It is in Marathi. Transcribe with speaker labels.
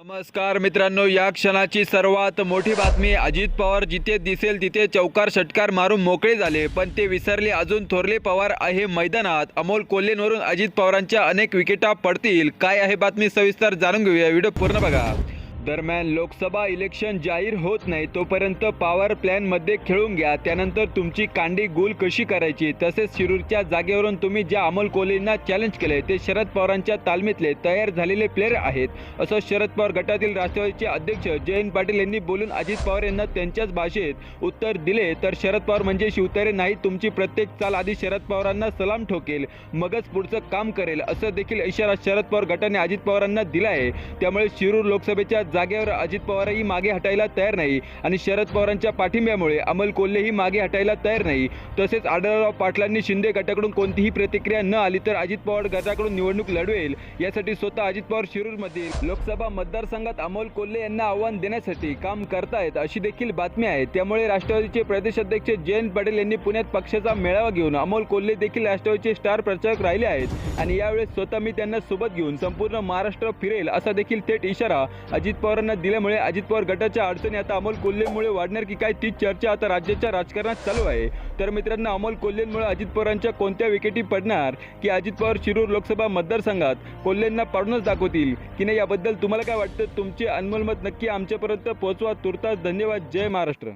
Speaker 1: नमस्कार मित्रांनो या क्षणाची सर्वात मोठी बातमी अजित पवार जिथे दिसेल तिथे चौकार षटकार मारून मोकळे झाले पण ते विसरले अजून थोरले पवार आहे मैदानात. अमोल कोल्हेंवरून अजित पवारांच्या अनेक विकेटा पडतील. काय आहे बातमी सविस्तर जाणून घेऊया. व्हिडिओ पूर्ण बघा. दरम्यान लोकसभा इलेक्शन जाहीर होत नाही तोपर्यंत पॉवर प्लॅनमध्ये खेळून घ्या. त्यानंतर तुमची कांडी गुल कशी करायची? तसेच शिरूरच्या जागेवरून तुम्ही ज्या अमोल कोहलींना चॅलेंज केले ते शरद पवारांच्या तालमीतले तयार झालेले प्लेयर आहेत. असं शरद पवार गटातील राष्ट्रवादीचे अध्यक्ष जयंत पाटील यांनी बोलून अजित पवार यांना त्यांच्याच भाषेत उत्तर दिले. तर शरद पवार म्हणजे शिवतारे नाही तुमची प्रत्येक चाल आधी शरद पवारांना सलाम ठोकेल मगच पुढचं काम करेल असं देखील इशारा शरद पवार गटाने अजित पवारांना दिला आहे त्यामुळे शिरूर लोकसभेच्या जागेवर अजित पवारही मागे हटायला तयार नाही आणि शरद पवारांच्या पाठिंब्यामुळे अमोल कोल्हेही मागे हटायला तयार नाही. तसेच आढळराव पाटलांनी शिंदे गटाकडून कोणतीही प्रतिक्रिया न आली तर अजित पवार गटाकडून निवडणूक लढवेल. यासाठी स्वतः अजित पवार शिरूरमधील लोकसभा मतदारसंघात अमोल कोल्हे यांना आव्हान देण्यासाठी काम करतायत अशी देखील बातमी आहे. त्यामुळे राष्ट्रवादीचे प्रदेशाध्यक्ष जयंत पाटील यांनी पुण्यात पक्षाचा मेळावा घेऊन अमोल कोल्हे देखील राष्ट्रवादीचे स्टार प्रचारक राहिले आहेत. आणि यावेळेस स्वतः मी त्यांना सोबत घेऊन संपूर्ण महाराष्ट्र फिरेल असा देखील थेट इशारा अजित पवारांना दिल्यामुळे अजित पवार गटाच्या अडचणी आता अमोल कोल्हेमुळे वाढणार की काय तीच चर्चा आता राज्याच्या राजकारणात चालू आहे. तर मित्रांनो अमोल कोल्हेंमुळे अजित पवारांच्या कोणत्या विकेटी पडणार की अजित पवार शिरूर लोकसभा मतदारसंघात कोल्हेंना पाडूनच दाखवतील की नाही याबद्दल तुम्हाला काय वाटतं? तुमचे अनमोल मत नक्की आमच्यापर्यंत पोहोचवा. तुर्तास धन्यवाद. जय महाराष्ट्र.